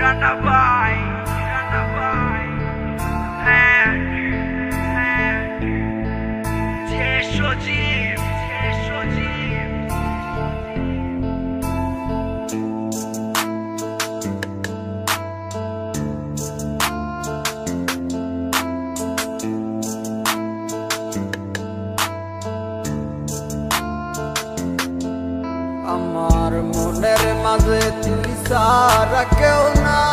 Run away. আমার মনের মাঝে তুই সারা কেউ নাই।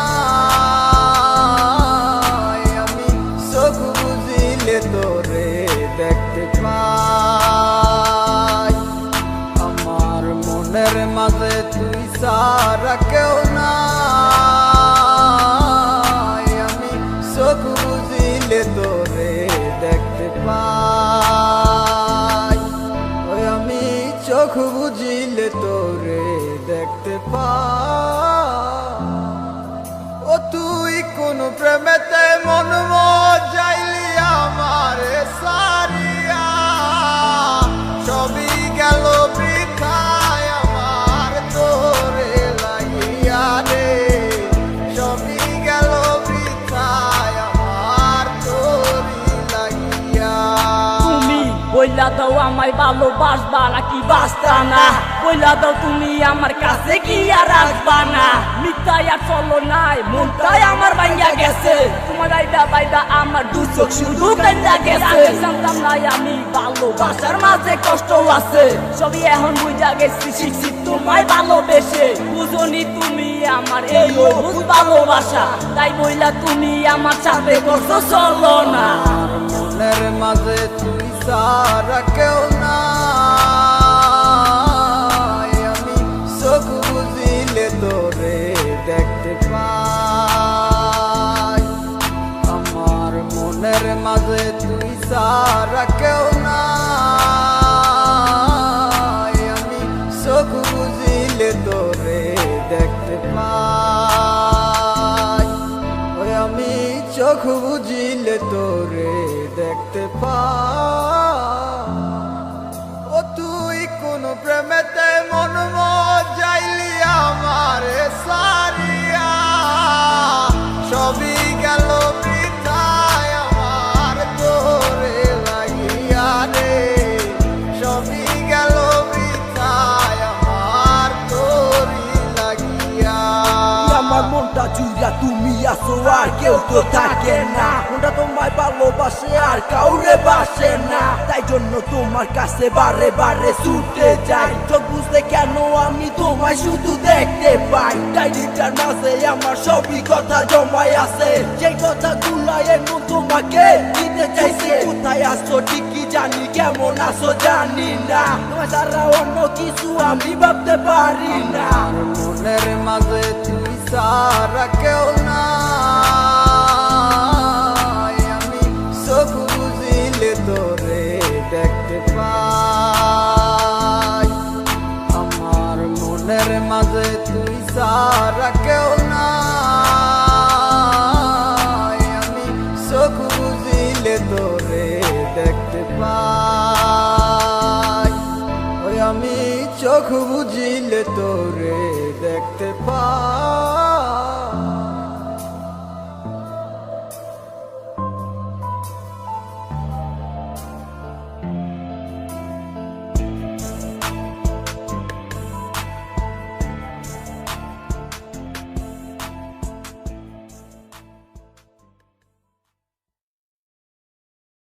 আমি চোখ বুঝিলে তোরে দেখতে পাই। আমার মনের মাঝে তুই সারা কেউ নাই। আমি চোখ বুঝিলে তোরে ও তুই কোন প্রেমেতে মন দাও আমায় ভালোবাসবা নাকি বাসতা না? দাও তুমি আমার কাছে কি আর আসবা না? চলো নাই আমার ভাইয়া গেছে। তোমার আইডা আমার দু চোখ শুধু গেছে। জানতাম নাই আমি ভালোবাসার মাঝে কষ্ট আছে। সবই এখন বুঝা গেছি, শিখছি তোমায় ভালোবেসে। বুঝনি তুমি আমার এই ভালোবাসা। তাই বইলা তুমি আমার সাথে করছ চলো না। মনের মাঝে তুই সারা কেউ নাই। আমি চোখ বুঝিলে তোরে দেখতে পাই। আমার মাঝে তুই সারা কেউ নাই। চোখ বুঝিলে তোরে। আমার মনটা জুড়া তুমি আসো আর কেউ তো থাকে না। মনটা তোমায় ভালোবাসে আর কাউরে বাসে না। তাই জন্য তোমার কাছে বারে বারে ছুটে যাই। চোখ বুঝতে কেন আমি তোমায় শুধু দেখতে পাই? ডায়েরিটার মাঝে আমার সবই কথা জমাই আছে। যে কথা গুলা এমন তোমাকে দিতে চাইছে। কোথায় আসছো ঠিকই জানি, কেমন আসো জানি না। তোমার সারা অন্য কিছু আমি ভাবতে পারি না। মনের মাঝে সারা কেউ নাই আমি চোখ বুঝিলে তোরে দেখতে পাই আমার মনের মাঝে তুই সারা কেউ নাই আমি চোখ বুঝিলে তোরে দেখতে পাই ওই আমি চোখ বুঝিলে তোরে দেখতে পাই।